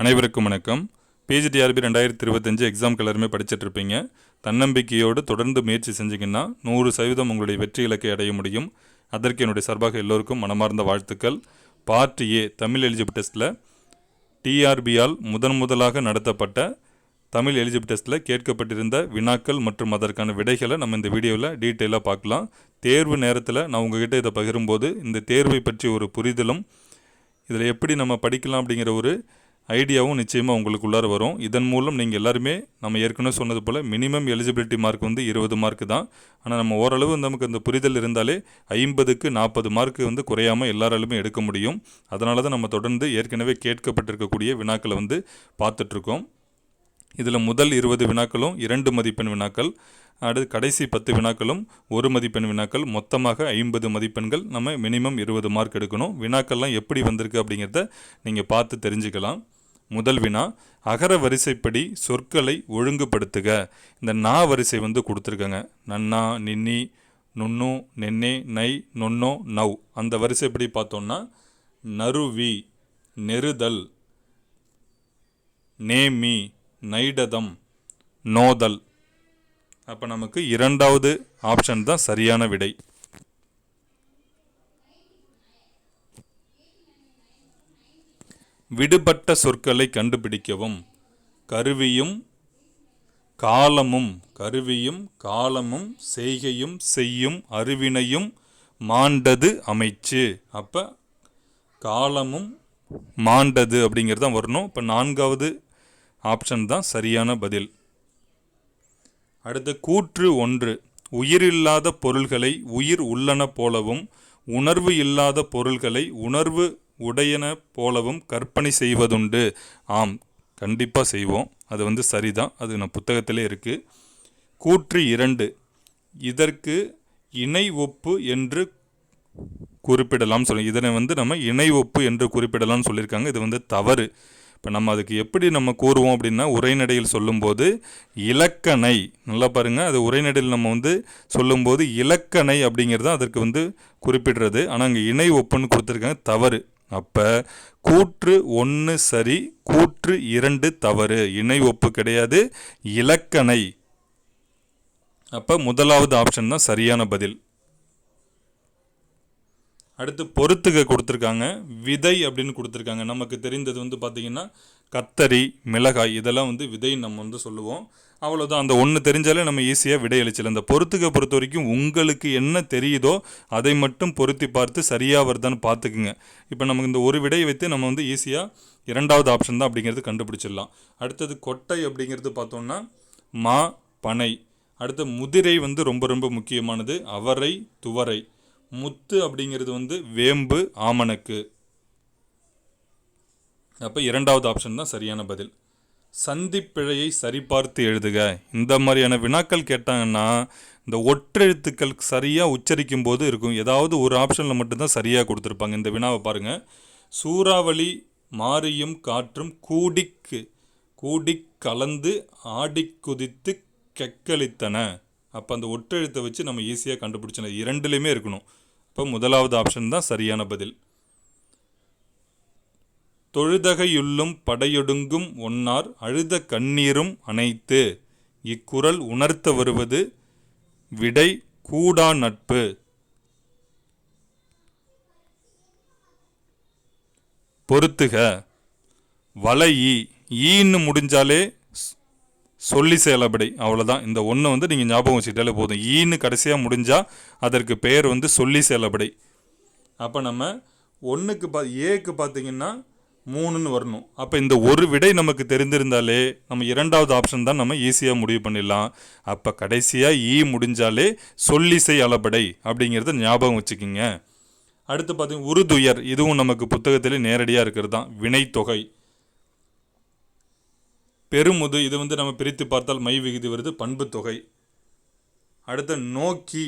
அனைவருக்கும் வணக்கம். பிஜிடிஆர்பி ரெண்டாயிரத்தி இருபத்தஞ்சு எக்ஸாம்க்கு எல்லாருமே படிச்சுட்டு இருப்பீங்க தன்னம்பிக்கையோடு தொடர்ந்து முயற்சி செஞ்சீங்கன்னா நூறு சதவீதம் உங்களுடைய வெற்றி இலக்கை அடைய முடியும். அதற்கு என்னுடைய சார்பாக எல்லோருக்கும் மனமார்ந்த வாழ்த்துக்கள். பார்ட் ஏ தமிழ் எலிஜிபிள் டெஸ்ட்டில் டிஆர்பியால் முதன் முதலாக நடத்தப்பட்ட தமிழ் எலிஜிபிள் டெஸ்ட்டில் கேட்கப்பட்டிருந்த வினாக்கள் மற்றும் அதற்கான விடைகளை நம்ம இந்த வீடியோவில் டீட்டெயிலாக பார்க்கலாம். தேர்வு நேரத்தில் நான் உங்ககிட்ட இதை பகிரும்போது இந்த தேர்வை பற்றி ஒரு புரிதலும் இதில் எப்படி நம்ம படிக்கலாம் அப்படிங்கிற ஒரு ஐடியாவும் நிச்சயமாக உங்களுக்குள்ளார வரும். இதன் மூலம் நீங்கள் எல்லாருமே நம்ம ஏற்கனவே சொன்னது போல் மினிமம் எலிஜிபிலிட்டி மார்க் வந்து இருபது மார்க் தான். ஆனால் நம்ம ஓரளவு நமக்கு அந்த புரிதல் இருந்தாலே ஐம்பதுக்கு நாற்பது மார்க் வந்து குறையாமல் எல்லாராலுமே எடுக்க முடியும். அதனால தான் நம்ம தொடர்ந்து ஏற்கனவே கேட்கப்பட்டிருக்கக்கூடிய வினாக்களை வந்து பார்த்துட்ருக்கோம். இதில் முதல் இருபது வினாக்களும் இரண்டு மதிப்பெண் வினாக்கள் அடுத்து கடைசி பத்து வினாக்களும் ஒரு மதிப்பெண் வினாக்கள் மொத்தமாக ஐம்பது மதிப்பெண்கள் நம்ம மினிமம் இருபது மார்க் எடுக்கணும். வினாக்கள்லாம் எப்படி வந்திருக்கு அப்படிங்கிறத நீங்கள் பார்த்து தெரிஞ்சுக்கலாம். முதல் வினா அகர வரிசைப்படி சொற்களை ஒழுங்குபடுத்துக. இந்த நா வரிசை வந்து கொடுத்துருக்கங்க. நன்னா நின்னி நுண்ணு நென்னே நை நொன்னோ நவ். அந்த வரிசைப்படி பார்த்தோம்னா நறுவி நெருதல் நேமி நைடதம் நோதல். அப்போ நமக்கு இரண்டாவது ஆப்ஷன் தான் சரியான விடை. விடுபட்ட சொற்களை கண்டுபிடிக்கவும். கருவியும் காலமும் கருவியும் காலமும் செய்கையும் செய்யும் அறிவினையும் மாண்டது அமைச்சு. அப்போ காலமும் மாண்டது அப்படிங்கிறது தான் வரணும். இப்போ நான்காவது ஆப்ஷன் தான் சரியான பதில். அடுத்து கூற்று ஒன்று. உயிரில்லாத பொருள்களை உயிர் உள்ளன போலவும் உணர்வு இல்லாத பொருள்களை உணர்வு உடையன போலவும் கற்பனை செய்வதுண்டு. ஆம் கண்டிப்பாக செய்வோம். அது வந்து சரிதான். அது நம்ம புத்தகத்திலே இருக்குது கூற்று இரண்டு. இதற்கு இணை ஒப்பு என்று குறிப்பிடலாம் சொல்லி இதனை வந்து நம்ம இணை ஒப்பு என்று குறிப்பிடலாம்னு சொல்லியிருக்காங்க. இது வந்து தவறு. இப்போ நம்ம அதுக்கு எப்படி நம்ம கூறுவோம் அப்படின்னா உரைநடையில் சொல்லும்போது இலக்கணை. நல்லா பாருங்கள் அது உரைநடையில் நம்ம வந்து சொல்லும்போது இலக்கணை அப்படிங்கிறது தான் அதற்கு வந்து குறிப்பிடுறது. ஆனால் அங்கே இணை ஒப்புன்னு கொடுத்துருக்காங்க. தவறு. அப்போ கூற்று ஒன்று சரி கூற்று இரண்டு தவறு. இணை ஒப்பு கிடையாது இலக்கணை. அப்போ முதலாவது ஆப்ஷன் தான் சரியான பதில். அடுத்து பொறுத்துக கொடுத்துருக்காங்க விதை அப்படின்னு கொடுத்துருக்காங்க. நமக்கு தெரிந்தது வந்து பார்த்திங்கன்னா கத்தரி மிளகாய் இதெல்லாம் வந்து விதை நம்ம வந்து சொல்லுவோம். அவ்வளோதான் அந்த ஒன்று தெரிஞ்சாலே நம்ம ஈஸியாக விடையளிச்சல் அந்த பொறுத்துக்க பொறுத்த வரைக்கும் உங்களுக்கு என்ன தெரியுதோ அதை மட்டும் பொருத்தி பார்த்து சரியாக வருதான்னு பார்த்துக்குங்க. இப்போ நமக்கு இந்த ஒரு விடையை வைத்து நம்ம வந்து ஈஸியாக இரண்டாவது ஆப்ஷன் தான் அப்படிங்கிறது கண்டுபிடிச்சிடலாம். அடுத்தது கொட்டை அப்படிங்கிறது பார்த்தோம்னா மா பனை. அடுத்து முதிரை வந்து ரொம்ப ரொம்ப முக்கியமானது. அவரை துவரை. முத்து அப்படிங்கிறது வந்து வேம்பு ஆமணக்கு. அப்போ இரண்டாவது ஆப்ஷன் தான் சரியான பதில். சந்திப்பிழையை சரிபார்த்து எழுதுக. இந்த மாதிரியான வினாக்கள் கேட்டாங்கன்னா இந்த ஒற்றெழுத்துக்கள் சரியாக உச்சரிக்கும் போது இருக்கும். ஏதாவது ஒரு ஆப்ஷனில் மட்டும்தான் சரியாக கொடுத்துருப்பாங்க இந்த வினாவை பாருங்கள் சூறாவளி மாரியும் காற்றும் கூடிக்கு கூடிக் கலந்து ஆடிக் குதித்து கெக்களித்தன. அப்போ அந்த ஒற்றெழுத்தை வச்சு நம்ம ஈஸியாக கண்டுபிடிச்சோம் இரண்டுலேயுமே இருக்கணும். இப்போ முதலாவது ஆப்ஷன் தான் சரியான பதில். தொழுதகையுள்ளும் படையொடுங்கும் ஒன்னார் அழுத கண்ணீரும் அனைத்து இக்குறள் உணர்த்த வருவது விடை கூடா நட்பு. பொறுத்துக வலையி ஈன்னு முடிஞ்சாலே சொல்லி செயலபடை. அவ்வளோதான் இந்த ஒன்று வந்து நீங்கள் ஞாபகம் வச்சுக்கிட்டாலே போதும். ஈன்னு கடைசியாக முடிஞ்சால் அதற்கு பெயர் வந்து சொல்லி செயலபடை. அப்போ நம்ம ஒன்றுக்கு பா ஏக்கு பார்த்தீங்கன்னா மூணுன்னு வரணும். அப்போ இந்த ஒரு விடை நமக்கு தெரிந்திருந்தாலே நம்ம இரண்டாவது ஆப்ஷன் தான் நம்ம ஈஸியாக முடிவு பண்ணிடலாம். அப்போ கடைசியாக ஈ e முடிஞ்சாலே சொல்லிசை அளபடை அப்படிங்கிறத ஞாபகம் வச்சுக்கிங்க. அடுத்து பார்த்தீங்கன்னா உருதுயர் இதுவும் நமக்கு புத்தகத்திலே நேரடியாக இருக்கிறது தான். வினைத்தொகை. பெருமுது இது வந்து நம்ம பிரித்து பார்த்தால் மை விகுதி வருது பண்புத்தொகை. தொகை அடுத்து நோக்கி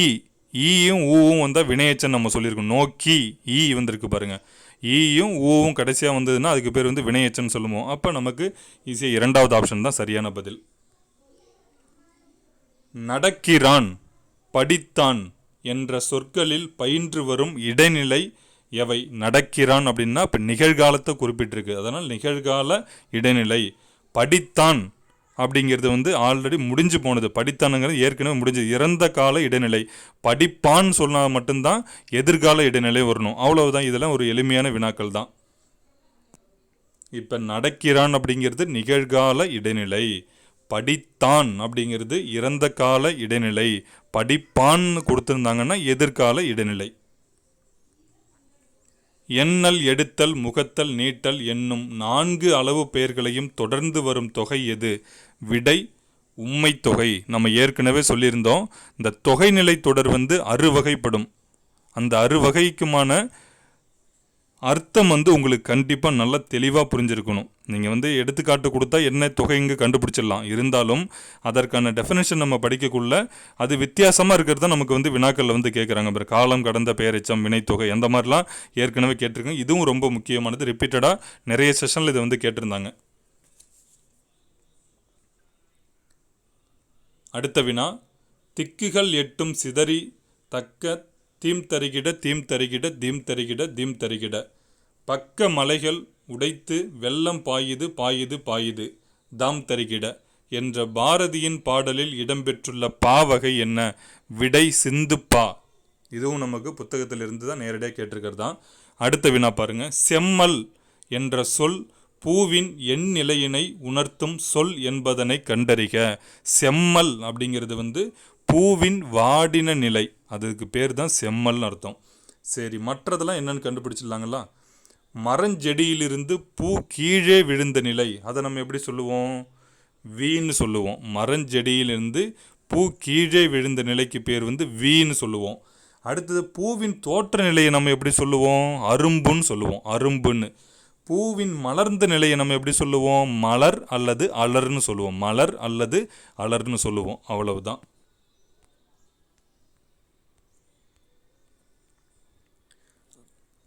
e. e ஈ ஈயும் ஊவும் வந்தால் வினையச்சன் நம்ம சொல்லியிருக்கோம். நோக்கி ஈ வந்திருக்கு பாருங்கள் ஈயும் ஊவும் கடைசியாக வந்ததுன்னா அதுக்கு பேர் வந்து வினையச்சன் சொல்லுவோம். அப்போ நமக்கு ஈஸியாக இரண்டாவது ஆப்ஷன் தான் சரியான பதில். நடக்கிறான் படித்தான் என்ற சொற்களில் பயின்று வரும் இடைநிலை எவை? நடக்கிறான் அப்படின்னா இப்போ நிகழ்காலத்தை குறிப்பிட்டிருக்கு. அதனால் நிகழ்கால இடைநிலை. படித்தான் அப்படிங்கிறது வந்து ஆல்ரெடி முடிஞ்சு போனது. படித்தானுங்கிறது ஏற்கனவே முடிஞ்சது இறந்த கால இடைநிலை. படிப்பான்னு சொன்னால் மட்டும்தான் எதிர்கால இடைநிலை வரணும். அவ்வளவுதான். இதெல்லாம் ஒரு எளிமையான வினாக்கள் தான். இப்போ நடக்கிறான் அப்படிங்கிறது நிகழ்கால இடைநிலை. படித்தான் அப்படிங்கிறது இறந்த கால இடைநிலை. படிப்பான்னு கொடுத்துருந்தாங்கன்னா எதிர்கால இடைநிலை. எண்ணல் எடுத்தல் முகத்தல் நீட்டல் என்னும் நான்கு அளவு பெயர்களையும் தொடர்ந்து வரும் தொகை எது? விடை உண்மை தொகை. நம்ம ஏற்கனவே சொல்லியிருந்தோம். இந்த தொகைநிலை தொடர் வந்து அறுவகைப்படும். அந்த அறுவகைக்குமான அர்த்தம் வந்து உங்களுக்கு கண்டிப்பாக நல்லா தெளிவாக புரிஞ்சிருக்கணும். நீங்கள் வந்து எடுத்துக்காட்டு கொடுத்தா என்ன தொகை இங்கே கண்டுபிடிச்சிடலாம். இருந்தாலும் அதற்கான டெஃபினேஷன் நம்ம படிக்கக்குள்ள அது வித்தியாசமாக இருக்கிறது தான் நமக்கு வந்து வினாக்களில் வந்து கேட்குறாங்க அப்புறம் காலம் கடந்த பெயரெச்சம் வினைத்தொகை அந்த மாதிரிலாம் ஏற்கனவே கேட்டிருக்கோம் இதுவும் ரொம்ப முக்கியமானது. ரிப்பீட்டடாக நிறைய செஷனில் இதை வந்து கேட்டிருந்தாங்க. அடுத்த வினா திக்குகள் எட்டும் சிதறி தக்க தீம் தருகிட தீம் தருகிட தீம் தருகிட தீம் தருகிட. பக்க மலைகள் உடைத்து வெள்ளம் பாயுது பாயுது பாயுது. தாம் தருகிட. என்ற பாரதியின் பாடலில் இடம்பெற்றுள்ள பாவகை என்ன? விடை சிந்து பா. இதுவும் நமக்கு புத்தகத்திலிருந்து தான் நேரடியாக கேட்டிருக்கிறது தான். அடுத்த வினா பாருங்க. செம்மல் என்ற சொல் பூவின் எண்ணிலையினை உணர்த்தும் சொல் என்பதனை கண்டறிக. செம்மல் அப்படிங்கிறது வந்து பூவின் வாடின நிலை. அதுக்கு பேர் தான் செம்மல்னு அர்த்தம். சரி மற்றதெல்லாம் என்னென்னு கண்டுபிடிச்சிடலாங்களா? மரஞ்செடியிலிருந்து பூ கீழே விழுந்த நிலை அதை நம்ம எப்படி சொல்லுவோம்? வீன்னு சொல்லுவோம். மரஞ்செடியிலிருந்து பூ கீழே விழுந்த நிலைக்கு பேர் வந்து வீன்னு சொல்லுவோம். அடுத்தது பூவின் தோற்ற நிலையை நம்ம எப்படி சொல்லுவோம்? அரும்புன்னு சொல்லுவோம். அரும்புன்னு. பூவின் மலர்ந்த நிலையை நம்ம எப்படி சொல்லுவோம்? மலர் அல்லது அலர்னு சொல்லுவோம். மலர் அல்லது அலர்னு சொல்லுவோம். அவ்வளவுதான்.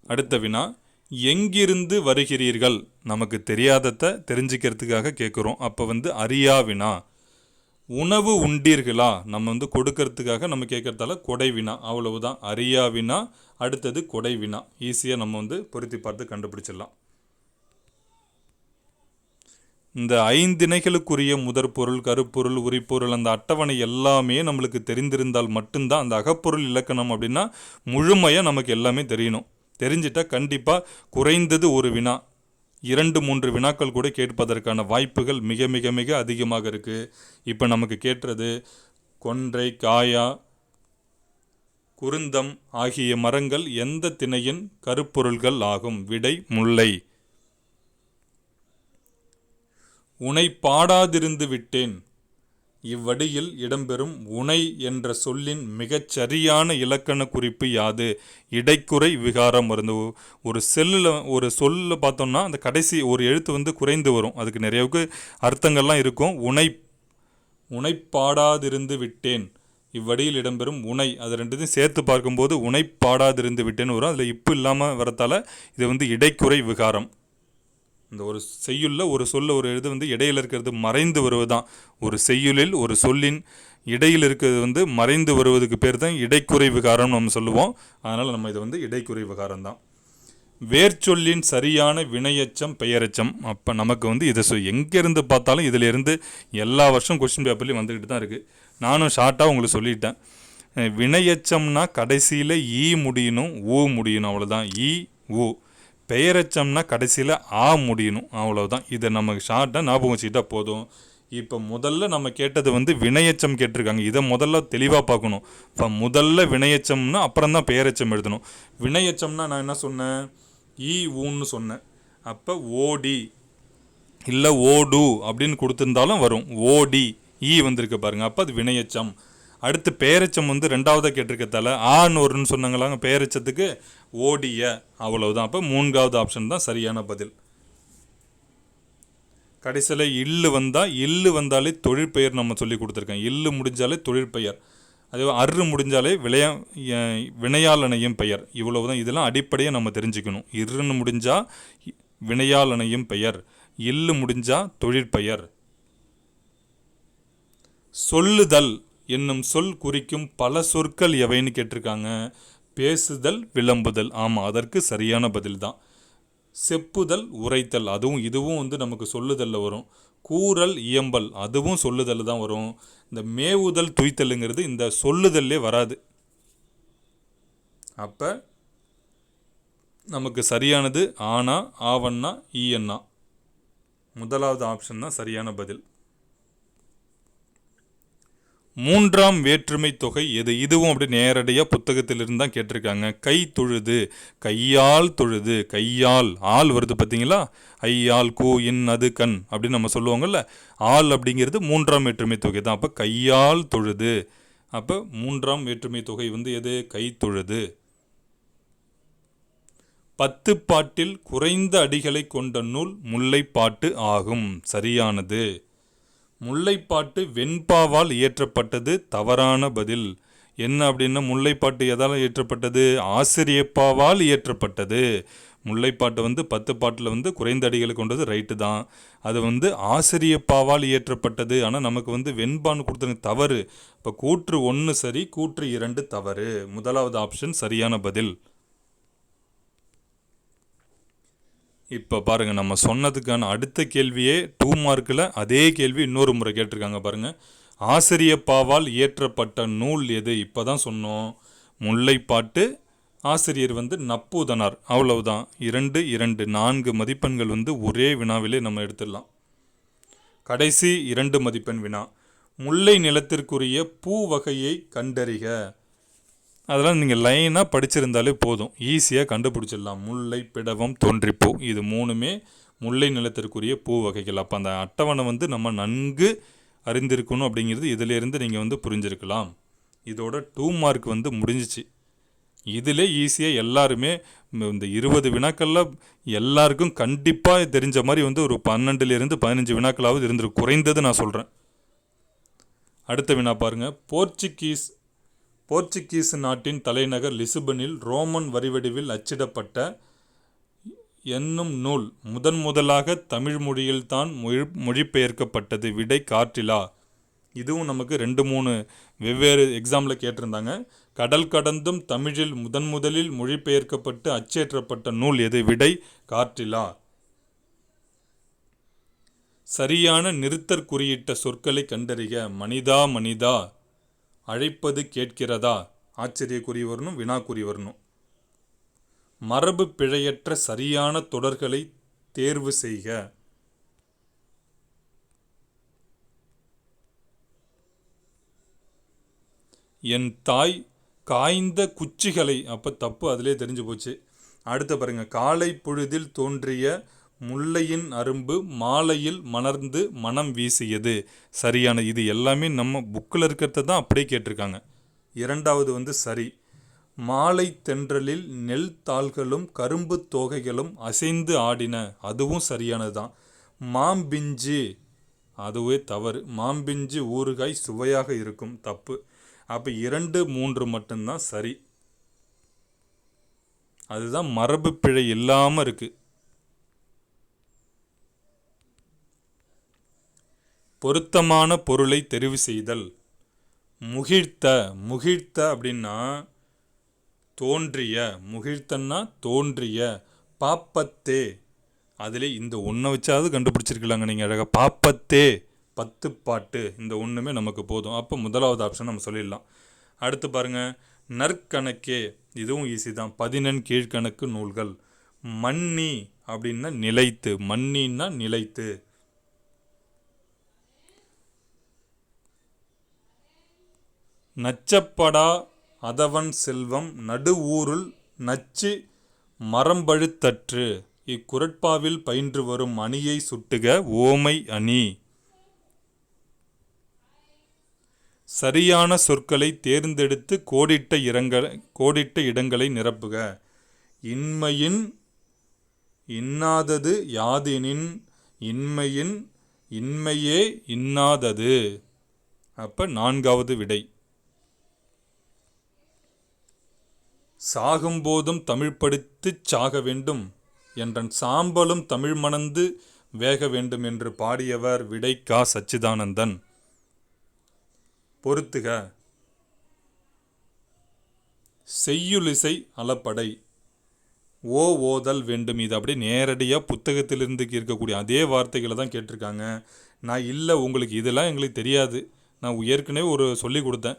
அடுத்த வினா எங்கிருந்து வருகிறீர்கள்? நமக்கு தெரியாததை தெரிஞ்சுக்கிறதுக்காக கேட்குறோம் அப்போ வந்து அரியா வினா. உணவு உண்டீர்களா? நம்ம வந்து கொடுக்கறதுக்காக நம்ம கேட்கறதால கொடை வினா. அவ்வளவுதான். அரியா வினா. அடுத்தது கொடை வினா. ஈஸியாக நம்ம வந்து பொருத்தி பார்த்து கண்டுபிடிச்சிடலாம். இந்த ஐந்திணைகளுக்குரிய முதற் பொருள் கருப்பொருள் உரிப்பொருள் அந்த அட்டவணை எல்லாமே நம்மளுக்கு தெரிந்திருந்தால் மட்டும்தான் அந்த அகப்பொருள் இலக்கணம் அப்படின்னா முழுமையாக நமக்கு எல்லாமே தெரியணும். தெரிஞ்சிட்டா கண்டிப்பாக குறைந்தது ஒரு வினா. இரண்டு மூன்று வினாக்கள் கூட கேட்பதற்கான வாய்ப்புகள் மிக மிக மிக அதிகமாக இருக்குது இப்போ நமக்கு கேட்டுறது கொன்றை காயா குருந்தம் ஆகிய மரங்கள் எந்த திணையின் கருப்பொருள்கள் ஆகும்? விடை முல்லை. உனை பாடாதிருந்து விட்டேன். இவ்வடியில் இடம்பெறும் உனை என்ற சொல்லின் மிகச் சரியான இலக்கண குறிப்பு யாது? இடைக்குறை விகாரம் மருந்து. ஒரு செல்லில் ஒரு சொல்லில் பார்த்தோம்னா அந்த கடைசி ஒரு எழுத்து வந்து குறைந்து வரும். அதுக்கு நிறையவுக்கு அர்த்தங்கள்லாம் இருக்கும். உனை உனை பாடாதிருந்து விட்டேன். இவ்வடியில் இடம்பெறும் உனை அது ரெண்டுத்தையும் சேர்த்து பார்க்கும்போது உனை பாடாதிருந்து விட்டேன்னு வரும். அதில் இப்பு இல்லாமல் வரத்தால் இது வந்து இடைக்குறை விகாரம். இந்த ஒரு செய்யுளில் ஒரு சொல்ல ஒரு எழுது வந்து இடையில் இருக்கிறது மறைந்து வருவது தான் ஒரு செய்யுளில் ஒரு சொல்லின் இடையில் இருக்கிறது வந்து மறைந்து வருவதுக்கு பேர் தான் இடைக்குறை விகாரம் நம்ம சொல்லுவோம். அதனால் நம்ம இதை வந்து இடைக்குறை விகாரம் தான் வேர்ச்சொல்லின் சரியான வினையச்சம் பெயரச்சம். அப்போ நமக்கு வந்து இதை சொ எங்கேருந்து பார்த்தாலும் இதிலிருந்து எல்லா வருஷம் கொஸ்டின் பேப்பர்லேயும் வந்துக்கிட்டு தான் இருக்குது நானும் ஷார்ட்டாக உங்களுக்கு சொல்லிட்டேன். வினையச்சம்னா கடைசியில் ஈ முடியணும் ஊ முடியணும் அவ்வளோதான் ஈ ஊ பெயரச்சம்னா கடைசியில் ஆ முடியணும். அவ்வளோதான் இதை நமக்கு ஷார்ட்டாக ஞாபகம் வச்சுக்கிட்டால் போதும். இப்போ முதல்ல நம்ம கேட்டது வந்து வினையச்சம் கேட்டிருக்காங்க. இதை முதல்ல தெளிவாக பார்க்கணும். இப்போ முதல்ல வினையச்சம்னா அப்புறம் தான் பெயரச்சம் எழுதணும். வினையச்சம்னா நான் என்ன சொன்னேன்? ஈ ஊன்னு சொன்னேன். அப்போ ஓடி. இல்லை ஓடு அப்படின்னு கொடுத்துருந்தாலும் வரும். ஓடி ஈ வந்திருக்கு பாருங்க. அப்போ அது வினையச்சம். அடுத்து பேரச்சம் வந்து ரெண்டாவதாக கேட்டிருக்கத்தால ஆன்னு ஒருன்னு சொன்னாங்களாங்க. பேரச்சத்துக்கு ஓடிய அவ்வளவுதான். அப்போ மூன்றாவது ஆப்ஷன் தான் சரியான பதில். கடைசியில் இல்லு வந்தால் இல்லு வந்தாலே தொழிற்பெயர் நம்ம சொல்லி கொடுத்துருக்கோம். இல்லு முடிஞ்சாலே தொழிற்பெயர் அதே அரு முடிஞ்சாலே விளையா வினையாளனையும் பெயர். இவ்வளவு தான் இதெல்லாம் அடிப்படையாக நம்ம தெரிஞ்சுக்கணும். இருன்னு முடிஞ்சால் வினையாளனையும் பெயர். இல்லு முடிஞ்சால் தொழிற்பெயர் சொல்லுதல் என்னும் சொல் குறிக்கும் பல சொற்கள் எவைன்னு கேட்டிருக்காங்க. பேசுதல் விளம்புதல். ஆமாம் அதற்கு சரியான பதில் தான் செப்புதல் உரைத்தல். அதுவும் இதுவும் வந்து நமக்கு சொல்லுதலில் வரும். கூறல் இயம்பல். அதுவும் சொல்லுதல் தான் வரும். இந்த மேவுதல் துய்த்தலுங்கிறது இந்த சொல்லுதல்லே வராது. அப்போ நமக்கு சரியானது ஆனா ஆவண்ணா ஈயண்ணா. முதலாவது ஆப்ஷன் தான் சரியான பதில். மூன்றாம் வேற்றுமை தொகை எது? இதுவும் அப்படி நேரடியாக புத்தகத்திலிருந்து தான் கேட்டிருக்காங்க. கை தொழுது கையால் தொழுது கையால் ஆள் வருது பார்த்தீங்களா? ஐயால் கூ இன் அது கண் அப்படின்னு நம்ம சொல்லுவாங்கல்ல ஆள் அப்படிங்கிறது மூன்றாம் வேற்றுமை தொகை தான். அப்போ கையால் தொழுது. அப்போ மூன்றாம் வேற்றுமை தொகை வந்து எது? கை தொழுது. பத்து பாட்டில் குறைந்த அடிகளை கொண்ட நூல் முல்லைப்பாட்டு ஆகும். சரியானது. முல்லைப்பாட்டு வெண்பாவால் இயற்றப்பட்டது தவறான பதில். என்ன அப்படின்னா முல்லைப்பாட்டு எதால் இயற்றப்பட்டது? ஆசிரியப்பாவால் இயற்றப்பட்டது. முல்லைப்பாட்டு வந்து பத்து பாட்டில் வந்து குறைந்த அடிகளை கொண்டது ரைட்டு தான். அது வந்து ஆசிரியப்பாவால் இயற்றப்பட்டது. ஆனால் நமக்கு வந்து வெண்பான்னு கொடுத்தது தவறு. இப்போ கூற்று ஒன்று சரி கூற்று இரண்டு தவறு. முதலாவது ஆப்ஷன் சரியான பதில். இப்போ பாருங்கள் நம்ம சொன்னதுக்கான அடுத்த கேள்வியே டூ மார்க்கில் அதே கேள்வி இன்னொரு முறை கேட்டிருக்காங்க பாருங்கள் ஆசிரியப்பாவால் இயற்றப்பட்ட நூல் எது? இப்போ தான் சொன்னோம். முல்லைப்பாட்டு ஆசிரியர் வந்து நப்பூதனார். அவ்வளவுதான். இரண்டு இரண்டு நான்கு மதிப்பெண்கள் வந்து ஒரே வினாவிலே நம்ம எடுத்துடலாம். கடைசி இரண்டு மதிப்பெண் வினா. முல்லை நிலத்திற்குரிய பூ வகையை கண்டறிக. அதெல்லாம் நீங்கள் லைனாக படிச்சிருந்தாலே போதும். ஈஸியாக கண்டுபிடிச்சிடலாம். முல்லை பிடவம் தோன்றிப்பூ இது மூணுமே முல்லை நிலத்திற்குரிய பூ வகைகள். அப்போ அந்த அட்டவணை வந்து நம்ம நன்கு அறிந்திருக்கணும் அப்படிங்கிறது இதிலேருந்து நீங்கள் வந்து புரிஞ்சிருக்கலாம். இதோட டூ மார்க் வந்து முடிஞ்சிச்சு. இதில் ஈஸியாக எல்லாருமே இந்த இருபது வினாக்களில் எல்லாருக்கும் கண்டிப்பாக தெரிஞ்ச மாதிரி வந்து ஒரு பன்னெண்டுலேருந்து பதினஞ்சு வினாக்களாவது இருந்திருக்கு. குறைந்தது நான் சொல்கிறேன் அடுத்த வினா பாருங்கள் போர்ச்சுகீஸ் போர்ச்சுகீஸ் நாட்டின் தலைநகர் லிசுபனில் ரோமன் வரிவடிவில் அச்சிடப்பட்ட என்னும் நூல் முதன் முதலாக தமிழ் மொழியில்தான் மொழி மொழிபெயர்க்கப்பட்டது. விடை காற்றிலா? இதுவும் நமக்கு ரெண்டு மூணு வெவ்வேறு எக்ஸாமில் கேட்டிருந்தாங்க. கடல் கடந்தும் தமிழில் முதன் முதலில் மொழிபெயர்க்கப்பட்டு அச்சேற்றப்பட்ட நூல் எது? விடை காற்றிலா? சரியான நிறுத்தற் குறியிட்ட சொற்களை கண்டறிக. மனிதா மனிதா. அழைப்பது கேட்கிறதா? ஆச்சரியக்குறி வரணும் வினாக்குறி வரணும் மரபு பிழையற்ற சரியான தொடர்களை தேர்வு செய்க. என் தாய் காய்ந்த குச்சிகளை அப்போ தப்பு அதிலே தெரிஞ்சு போச்சு. அடுத்து பாருங்க காலை பொழுதில் தோன்றிய முல்லையின் அரும்பு மாலையில் மலர்ந்து மனம் வீசியது. சரியான இது எல்லாமே நம்ம புக்கில் இருக்கிறத தான் அப்படியே கேட்டிருக்காங்க. இரண்டாவது வந்து சரி. மாலை தென்றலில் நெல் தாள்களும் கரும்பு தோகைகளும் அசைந்து ஆடின அதுவும் சரியானது தான். மாம்பிஞ்சு அதுவே தவறு. மாம்பிஞ்சு ஊறுகாய் சுவையாக இருக்கும் தப்பு. அப்போ இரண்டு மூன்று மட்டும்தான் சரி. அதுதான் மரபு பிழை இல்லாமல் இருக்குது பொருத்தமான பொருளை தெரிவு செய்தல். முகிழ்த்த முகிழ்த்த அப்படின்னா தோன்றிய முகிழ்த்தன்னா தோன்றிய பாப்பத்தே. அதில் இந்த ஒன்றை வச்சாவது கண்டுபிடிச்சிருக்கலாங்க நீங்கள் அழகாக பாப்பத்தே பத்து பாட்டு இந்த ஒன்றுமே நமக்கு போதும். அப்போ முதலாவது ஆப்ஷன் நம்ம சொல்லிடலாம். அடுத்து பாருங்க நற்கணக்கே இதுவும் ஈஸி தான். பதினெண் கீழ்கணக்கு நூல்கள். மன்னி அப்படின்னா நிலைத்து மன்னின்னா நிலைத்து. நச்சப்படா அதவன் செல்வம் நடுவூருள் நச்சு மரம்பழுத்தற்று. இக்குரட்பாவில் பயின்று வரும் அணியை சுட்டுக ஓமை அணி. சரியான சொற்களை தேர்ந்தெடுத்து கோடிட்ட இரங்க கோடிட்ட இடங்களை நிரப்புக. இன்மையின் இன்னாதது யாதெனின் இன்மையின் இன்மையே இன்னாதது. அப்போ நான்காவது விடை. சாகும்போதும் தமிழ் படித்துச் சாக வேண்டும். என்றன் சாம்பலும் தமிழ் மணந்து வேக வேண்டும் என்று பாடியவர் விடை கா சச்சிதானந்தன். பொறுத்துக. செய்யுளிசை அலப்படை ஓ ஓதல் வேண்டும். இது அப்படியே நேரடியாக புத்தகத்திலிருந்து இருக்கக்கூடிய அதே வார்த்தைகளை தான் கேட்டிருக்காங்க. நான் இல்லை உங்களுக்கு இதெல்லாம் எங்களுக்கு தெரியாது. நான் ஏற்கனவே ஒரு சொல்லி கொடுத்தேன்.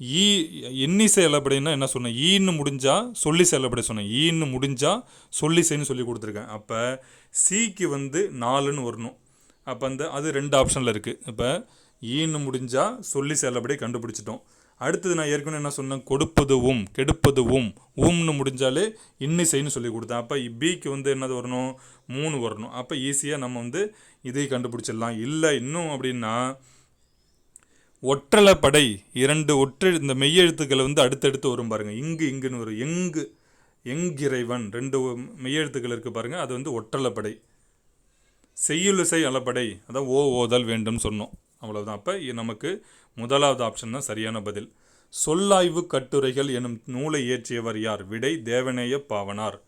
ஈ எண்ணி செயல் அப்படின்னா என்ன சொன்னேன்? ஈன்னு முடிஞ்சால் சொல்லி செல்லப்படை சொன்னேன். ஈன்னு முடிஞ்சால் சொல்லி செய்ன்னு சொல்லி கொடுத்துருக்கேன். அப்போ சிக்கு வந்து நாலுன்னு வரணும். அப்போ அந்த அது ரெண்டு ஆப்ஷனில் இருக்குது இப்போ ஈன்னு முடிஞ்சால் சொல்லி செல்லபடி கண்டுபிடிச்சிட்டோம். அடுத்தது நான் ஏற்கனவே என்ன சொன்னேன்? கொடுப்பது உம் கெடுப்பது உம். உம்னு முடிஞ்சாலே இன்னிசைன்னு சொல்லி கொடுத்தேன். அப்போ பிக்கு வந்து என்னது வரணும்? மூணு வரணும். அப்போ ஈஸியாக நம்ம வந்து இதை கண்டுபிடிச்சிடலாம். இல்லை இன்னும் அப்படின்னா ஒற்றளப்படை இரண்டு ஒற்றை இந்த மெய்யெழுத்துக்களை வந்து அடுத்தடுத்து வரும் பாருங்கள் இங்கு இங்குன்னு வரும். எங்கு எங்கிறைவன் ரெண்டு மெய்யெழுத்துக்கள் இருக்குது பாருங்கள் அது வந்து ஒற்றலைப்படை செய்யுளிசை அளப்படை அதான் ஓ ஓதல் வேண்டும் சொன்னோம். அவ்வளோதான் அப்போ நமக்கு முதலாவது ஆப்ஷன் தான் சரியான பதில். சொல்லாய்வு கட்டுரைகள் எனும் நூலை இயற்றியவர் யார்? விடை தேவநேய பாவனார்.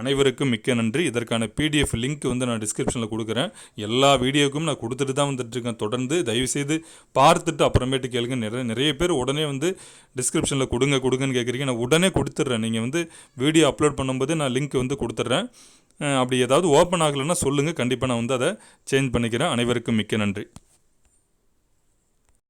அனைவருக்கும் மிக்க நன்றி. இதற்கான பிடிஎஃப் லிங்க் வந்து நான் டிஸ்கிரிப்ஷனில் கொடுக்குறேன். எல்லா வீடியோக்கும் நான் கொடுத்துட்டு தான் வந்துட்டுருக்கேன். தொடர்ந்து தயவுசெய்து பார்த்துட்டு அப்புறமேட்டு கேளுங்க. நிறைய நிறைய பேர் உடனே வந்து டிஸ்கிரிப்ஷனில் கொடுங்க கொடுங்கன்னு கேட்குறீங்க நான் உடனே கொடுத்துட்றேன். நீங்கள் வந்து வீடியோ அப்லோட் பண்ணும்போது நான் லிங்க் வந்து கொடுத்துட்றேன். அப்படி ஏதாவது ஓப்பன் ஆகலைன்னா சொல்லுங்கள் கண்டிப்பாக நான் வந்து அதை சேஞ்ச் பண்ணிக்கிறேன். அனைவருக்கும் மிக்க நன்றி.